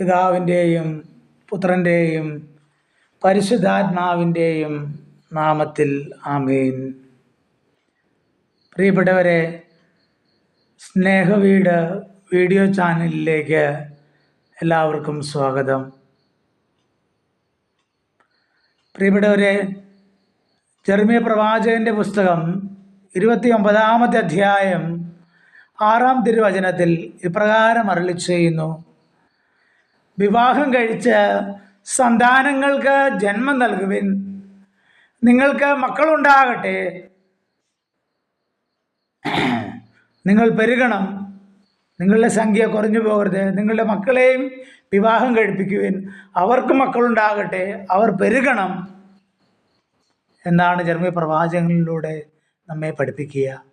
പിതാവിന്റെയും പുത്രന്റെയും പരിശുദ്ധാത്മാവിന്റെയും നാമത്തിൽ ആമേൻ. പ്രിയപ്പെട്ടവരെ സ്നേഹവീട് വീഡിയോ ചാനലിലേക്ക് എല്ലാവർക്കും സ്വാഗതം. പ്രിയപ്പെട്ടവരെ ജർമ്മിയ പ്രവാചകന്റെ പുസ്തകം ഇരുപത്തി ഒമ്പതാമത്തെ അധ്യായം ആറാം തിരുവചനത്തിൽ ഇപ്രകാരം അരളി ചെയ്യുന്നു. വിവാഹം കഴിച്ച് സന്താനങ്ങൾക്ക് ജന്മം നൽകുവിൻ. നിങ്ങൾക്ക് മക്കളുണ്ടാകട്ടെ. നിങ്ങൾ പെരുകണം. നിങ്ങളുടെ സംഖ്യ കുറഞ്ഞു പോകരുത്. നിങ്ങളുടെ മക്കളെയും വിവാഹം കഴിപ്പിക്കുവിൻ. അവർക്ക് മക്കളുണ്ടാകട്ടെ. അവർ പെരുകണം. എന്നാണ് ജർമ്മി പ്രവാചകങ്ങളിലൂടെ നമ്മെ പഠിപ്പിക്കുക.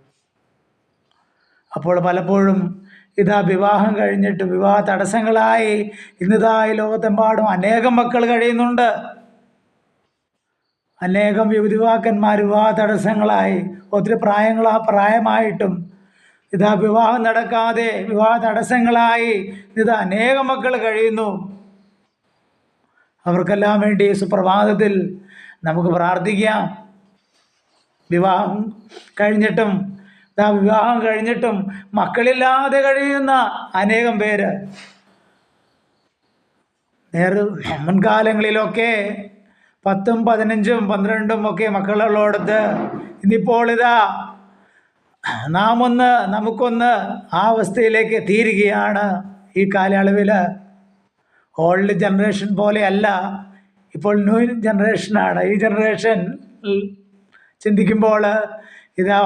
അപ്പോൾ പലപ്പോഴും ഇതാ വിവാഹം കഴിഞ്ഞിട്ട് വിവാഹ തടസ്സങ്ങളായി ഇന്നിതാ ഈ ലോകത്തെമ്പാടും അനേകം മക്കൾ കഴിയുന്നുണ്ട്. അനേകം യുവതിവാക്കന്മാർ വിവാഹ തടസ്സങ്ങളായി ഒത്തിരി ആ പ്രായമായിട്ടും ഇതാ വിവാഹം നടക്കാതെ വിവാഹ തടസ്സങ്ങളായി ഇതാ അനേകം മക്കൾ കഴിയുന്നു. അവർക്കെല്ലാം വേണ്ടി സുപ്രഭാതത്തിൽ നമുക്ക് പ്രാർത്ഥിക്കാം. വിവാഹം കഴിഞ്ഞിട്ടും ഇതാ വിവാഹം കഴിഞ്ഞിട്ടും മക്കളില്ലാതെ കഴിയുന്ന അനേകം പേര്. നേരെ മുൻകാലങ്ങളിലൊക്കെ പത്തും പതിനഞ്ചും പന്ത്രണ്ടും ഒക്കെ മക്കളുള്ളടത്ത് ഇന്നിപ്പോൾ ഇതാ നാം ഒന്ന് നമുക്കൊന്ന് ആ അവസ്ഥയിലേക്ക് എത്തിയിരിക്കുകയാണ് ഈ കാലയളവിൽ ഓൾഡ് ജനറേഷൻ പോലെയല്ല ഇപ്പോൾ ന്യൂ ജനറേഷനാണ്. ഈ ജനറേഷൻ ചിന്തിക്കുമ്പോൾ ഇതാ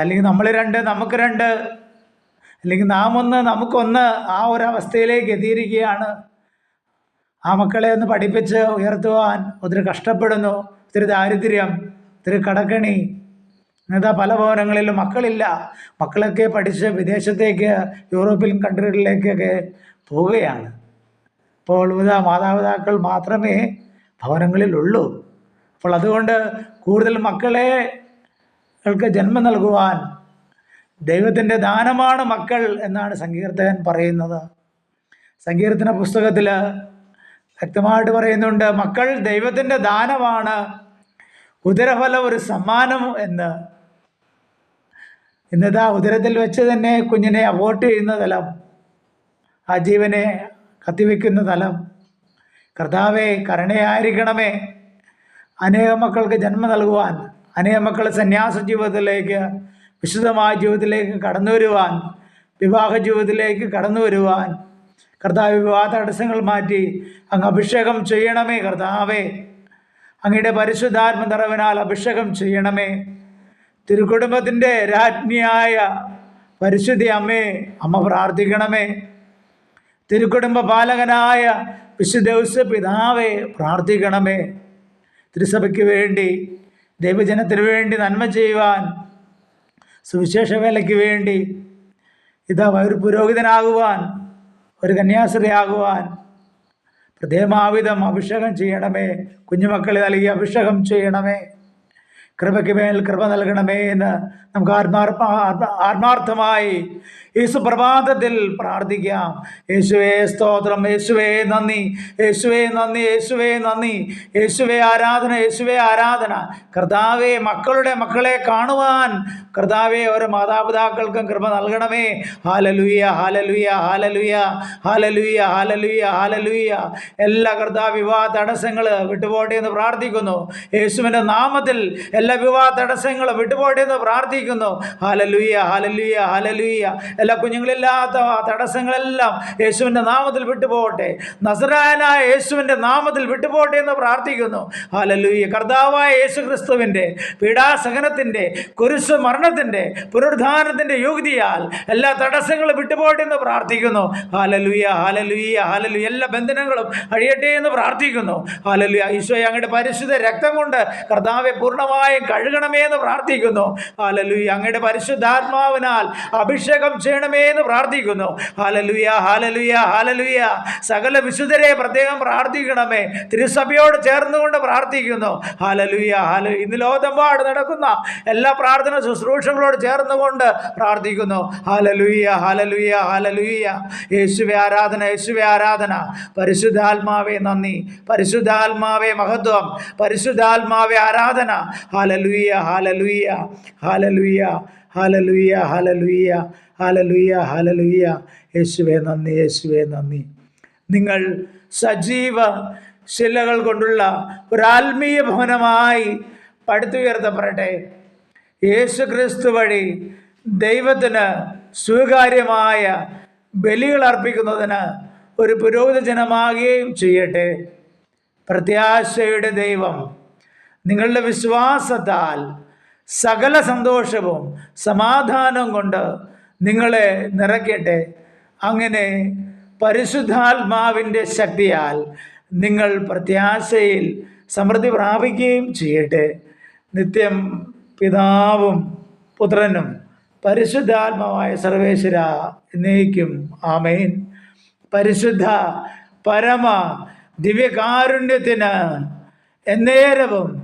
അല്ലെങ്കിൽ നമ്മൾ രണ്ട് നമുക്ക് രണ്ട്. അല്ലെങ്കിൽ നാം ഒന്ന് നമുക്കൊന്ന് ആ ഒരു അവസ്ഥയിലേക്ക് എത്തിയിരിക്കുകയാണ്. ആ മക്കളെ ഒന്ന് പഠിപ്പിച്ച് ഉയർത്തുവാൻ ഒത്തിരി കഷ്ടപ്പെടുന്നു. ഒത്തിരി ദാരിദ്ര്യം ഒത്തിരി കടക്കണി. ഇന്നതാ പല ഭവനങ്ങളിലും മക്കളില്ല. മക്കളൊക്കെ പഠിച്ച് വിദേശത്തേക്ക് യൂറോപ്യൻ കൺട്രികളിലേക്കൊക്കെ പോവുകയാണ്. അപ്പോൾ വിധ മാതാപിതാക്കൾ മാത്രമേ ഭവനങ്ങളിലുള്ളൂ. അപ്പോൾ അതുകൊണ്ട് കൂടുതൽ മക്കളെ ൾക്ക് ജന്മം നൽകുവാൻ ദൈവത്തിന്റെ ദാനമാണ് മക്കൾ എന്നാണ് സങ്കീർത്തകൻ പറയുന്നത്. സങ്കീർത്തന പുസ്തകത്തിൽ വ്യക്തമായിട്ട് പറയുന്നുണ്ട് മക്കൾ ദൈവത്തിന്റെ ദാനമാണ് ഉദരഫലം ഒരു സമ്മാനം എന്ന്. ഇന്നതാ ഉദരത്തിൽ വെച്ച് തന്നെ കുഞ്ഞിനെ അബോട്ട് ചെയ്യുന്ന തലം ആ ജീവനെ കത്തിവെക്കുന്ന തലം. കർത്താവെ കരുണയായിരിക്കണമേ. അനേകം മക്കൾക്ക് ജന്മം നൽകുവാൻ. അനേകം മക്കൾ സന്യാസ ജീവിതത്തിലേക്ക് വിശുദ്ധമായ ജീവിതത്തിലേക്ക് കടന്നു വരുവാൻ വിവാഹ ജീവിതത്തിലേക്ക് കടന്നു വരുവാൻ കർത്താവ് വിവാഹ തടസ്സങ്ങൾ മാറ്റി അങ്ങ് അഭിഷേകം ചെയ്യണമേ കർത്താവേ. അങ്ങയുടെ പരിശുദ്ധാത്മ നിറവിനാൽ അഭിഷേകം ചെയ്യണമേ. തിരുക്കുടുംബത്തിന്റെ രാജ്ഞിയായ പരിശുദ്ധി അമ്മേ അമ്മ പ്രാർത്ഥിക്കണമേ. തിരുക്കുടുംബ പാലകനായ വിശുദ്ധ പിതാവേ പ്രാർത്ഥിക്കണമേ. തിരുസഭയ്ക്ക് വേണ്ടി ദൈവജനത്തിന് വേണ്ടി നന്മ ചെയ്യുവാൻ സുവിശേഷ വേലയ്ക്ക് വേണ്ടി ഇതാ ഒരു പുരോഹിതനാകുവാൻ ഒരു കന്യാസ്ത്രീയാകുവാൻ പ്രത്യേകമാവിധം അഭിഷേകം ചെയ്യണമേ കുഞ്ഞുമക്കളെ നൽകി അഭിഷേകം ചെയ്യണമേ. കൃപയ്ക്ക് മേൽ കൃപ നൽകണമേ എന്ന് നമുക്ക് ആത്മാർപ്പ ആത്മാർത്ഥമായി യേശു പ്രഭാതത്തിൽ പ്രാർത്ഥിക്കാം. യേശുവേ സ്തോത്രം. യേശുവേ നന്ദി. യേശുവേ നന്ദി. യേശുവേ നന്ദി. യേശുവേ ആരാധന. യേശുവേ ആരാധന. കർത്താവെ മക്കളുടെ മക്കളെ കാണുവാൻ കർത്താവെ ഓരോ മാതാപിതാക്കൾക്കും കൃപ നൽകണമേ. ഹാലലുയ ഹാലലുയ ഹാലലുയ ഹാലലുയ ഹാലലുയ ഹാലലുയ. എല്ലാ കർത്താവ് വിവാഹ തടസ്സങ്ങൾ വിട്ടുപോട്ടെ എന്ന് പ്രാർത്ഥിക്കുന്നു. യേശുവിന്റെ നാമത്തിൽ എല്ലാ വിവാഹ തടസ്സങ്ങളും വിട്ടുപോട്ടെ എന്ന് പ്രാർത്ഥിക്കുന്നു. ഹാലലുയ്യ ഹാലലുയ്യ ഹാലലുയ്യ എല്ലാ കുഞ്ഞുങ്ങളില്ലാത്ത തടസ്സങ്ങളെല്ലാം യേശുവിന്റെ നാമത്തിൽ വിട്ടുപോകട്ടെ. നസറായനായ യേശുവിന്റെ നാമത്തിൽ വിട്ടുപോകട്ടെ എന്ന് പ്രാർത്ഥിക്കുന്നു. ഹാലലുയ്യ കർത്താവായ യേശു ക്രിസ്തുവിന്റെ പീഡാസഹനത്തിന്റെ കുരിശ് മരണത്തിന്റെ പുനരുദ്ധാനത്തിന്റെ യുക്തിയാൽ എല്ലാ തടസ്സങ്ങളും വിട്ടുപോകട്ടെ എന്ന് പ്രാർത്ഥിക്കുന്നു. ഹാലലുയ്യ ഹാലലുയ്യ ഹാലലു എല്ലാ ബന്ധനങ്ങളും അഴിയട്ടെ എന്ന് പ്രാർത്ഥിക്കുന്നു. ഹാലലുയ്യ ഈശോയെ അങ്ങയുടെ പരിശുദ്ധ രക്തം കൊണ്ട് കർത്താവെ പൂർണമായ പൂർണമായും കഴുകണമേ എന്ന് പ്രാർത്ഥിക്കുന്നു. ഹാലലുയ അങ്ങയുടെ പരിശുദ്ധാത്മാവിനാൽ അഭിഷേകം ചെയ്യണമേ എന്ന് പ്രാർത്ഥിക്കുന്നു. ഹാലലുയ ഹാലലുയ ഹാലലുയ സകല വിശുദ്ധരെ പ്രത്യേകം പ്രാർത്ഥിക്കണമേ. തിരുസഭയോട് ചേർന്നുകൊണ്ട് പ്രാർത്ഥിക്കുന്നു. ഹാലലുയ ഹാല ഇന്ന് ലോകത്തെമ്പാട് നടക്കുന്ന എല്ലാ പ്രാർത്ഥന ശുശ്രൂഷകളോട് ചേർന്നുകൊണ്ട് പ്രാർത്ഥിക്കുന്നു. ഹാലലുയ ഹാലലുയ ഹാലലുയ യേശുവെ ആരാധന യേശുവെ ആരാധന. പരിശുദ്ധാത്മാവേ നന്ദി. പരിശുദ്ധാത്മാവേ മഹത്വം. പരിശുദ്ധാത്മാവേ ആരാധന. ഹാലലുയ ഹാലലുയ്യ ഹാലലുയ്യ ഹാലലുയ്യ ഹാലലുയ്യ ഹാലലുയ്യ ഹാലലുയ്യ യേശുവേ നന്ദി യേശുവേ നന്ദി. നിങ്ങൾ സജീവ ശിലകൾ കൊണ്ടുള്ള ഒരു ആത്മീയ ഭവനമായി പടുത്തുയർത്തപ്പെടട്ടെ യേശു ക്രിസ്തു വഴി ദൈവത്തിന് സ്വീകാര്യമായ ബലികൾ അർപ്പിക്കുന്നതിന് ഒരു പുരോഹിത ജനമാകുകയും ചെയ്യട്ടെ. പ്രത്യാശയുടെ ദൈവം നിങ്ങളുടെ വിശ്വാസത്താൽ സകല സന്തോഷവും സമാധാനവും കൊണ്ട് നിങ്ങളെ നിറയ്ക്കട്ടെ. അങ്ങനെ പരിശുദ്ധാത്മാവിന്റെ ശക്തിയാൽ നിങ്ങൾ പ്രത്യാശയിൽ സമൃദ്ധി പ്രാപിക്കുകയും ചെയ്യട്ടെ. നിത്യം പിതാവും പുത്രനും പരിശുദ്ധാത്മാവായ സർവേശ്വര എന്നേക്കും ആമേൻ. പരിശുദ്ധ പരമ ദിവ്യകാരുണ്യത്തിന് എന്നേരവും